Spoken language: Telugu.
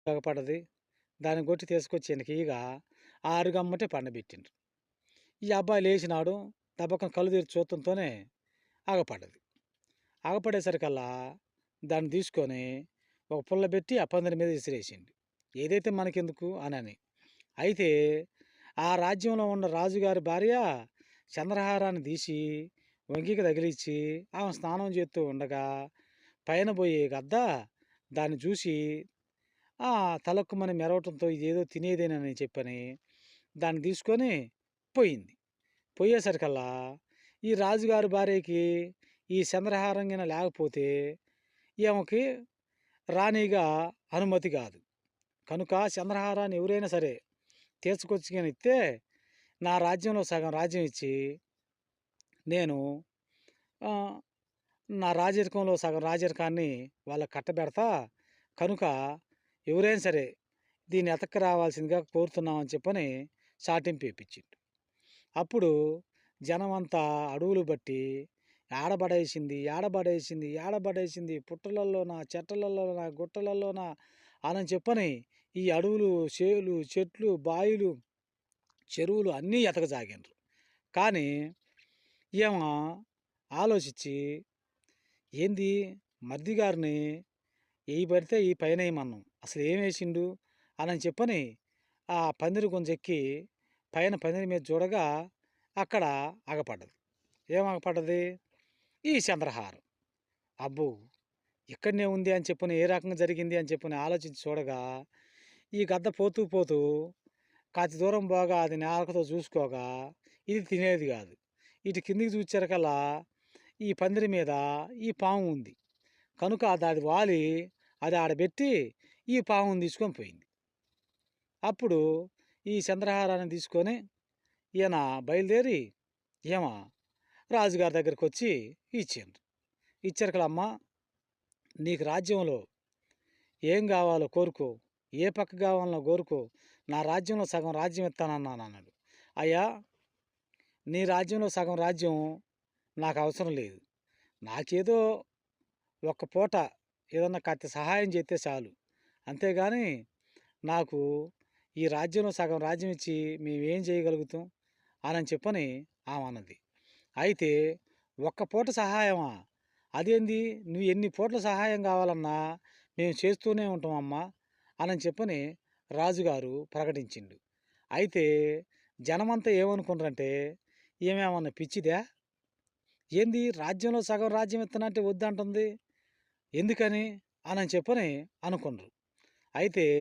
ఉపయోగపడది. దాన్ని కొట్టి తీసుకొచ్చి వెనక ఈగ ఆరుగమ్మటే పండబెట్టిండ్రు ఈ అబ్బాయి లేచినాడు దబ్బకం కళ్ళు తీరి చూడటంతోనే ఆగపడ్డది. ఆగపడేసరికల్లా దాన్ని తీసుకొని ఒక పుల్ల పెట్టి ఆ పందిరి మీద విసిరేసిండు ఏదైతే మనకెందుకు అని అని అయితే ఆ రాజ్యంలో ఉన్న రాజుగారి భార్య చంద్రహారాన్ని తీసి వంగికి తగిలిచ్చి ఆమె స్నానం చేస్తూ ఉండగా పైన పోయే గద్ద దాన్ని చూసి తలకు మనం మెరవటంతో ఇదేదో తినేదేనని చెప్పని దాన్ని తీసుకొని పోయింది. పోయేసరికల్లా ఈ రాజుగారి భార్యకి ఈ చంద్రహారం గిన లేకపోతే ఈమెకి రాణిగా అనుమతి కాదు. కనుక చంద్రహారాన్ని ఎవరైనా సరే తీసుకొచ్చి కానీ ఇస్తే నా రాజ్యంలో సగం రాజ్యం ఇచ్చి నేను నా రాజరికంలో సగం రాజరికాన్ని వాళ్ళకి కట్టబెడతా. కనుక ఎవరైనా సరే దీన్ని ఎతక రావాల్సిందిగా కోరుతున్నామని చెప్పని చాటింపు ఇప్పించిండు అప్పుడు జనం అంతా అడవులు బట్టి ఆడబడేసింది ఆడబడేసింది ఆడబడేసింది పుట్టలలోనా చెట్టలలోనా గుట్టలలోనా అని చెప్పని ఈ అడవులు చేలు చెట్లు బాయిలు చెరువులు అన్నీ ఎతకసాగిండ్రు కానీ ఏమో ఆలోచించి ఏంది మర్ది గారిని ఏ పడితే ఈ పైన వేయమన్నాం అసలు ఏం వేసిండు అని చెప్పని ఆ పందిరి కొంచెక్కి పైన పందిరి మీద చూడగా అక్కడ ఆగపడ్డది. ఏం ఆగపడ్డది? ఈ చంద్రహారం. అబ్బో! ఇక్కడనే ఉంది అని చెప్పని ఏ రకంగా జరిగింది అని చెప్పని ఆలోచించి చూడగా ఈ గద్ద పోతూ పోతూ కాతి దూరం పోగా అది నేలకతో చూసుకోగా ఇది తినేది కాదు. ఇటు కిందికి కల ఈ పందిరి మీద ఈ పాము ఉంది. కనుక అది వాలి అది ఆడబెట్టి ఈ పాముని తీసుకొని పోయింది. అప్పుడు ఈ చంద్రహారాన్ని తీసుకొని ఈయన బయలుదేరి ఈమ రాజుగారి దగ్గరికి వచ్చి ఇచ్చిండ్రు ఇచ్చారు నీకు రాజ్యంలో ఏం కావాలో కోరుకో ఏ పక్క కావాలో కోరుకో నా రాజ్యంలో సగం రాజ్యం ఇస్తానన్నాను అన్నాడు. అయ్యా నీ రాజ్యంలో సగం రాజ్యం నాకు అవసరం లేదు. నాకేదో ఒక్క పూట ఏదన్నా కాస్త సహాయం చేస్తే చాలు. అంతేగాని నాకు ఈ రాజ్యంలో సగం రాజ్యం ఇచ్చి మేమేం చేయగలుగుతాం? అని చెప్పని ఆమె అన్నది. అయితే ఒక్క పూట సహాయమా? అదేంది? నువ్వు ఎన్ని పూట్ల సహాయం కావాలన్నా మేము చేస్తూనే ఉంటామమ్మా అని చెప్పని రాజుగారు ప్రకటించిండు. అయితే జనమంతా ఏమనుకున్నారంటే ఏమేమన్నా పిచ్చిదా? ఏంది? రాజ్యంలో సగం రాజ్యం ఇస్తానంటే వద్దంటుంది? ఎందుకని? అని చెప్పని అనుకున్నారు అయితే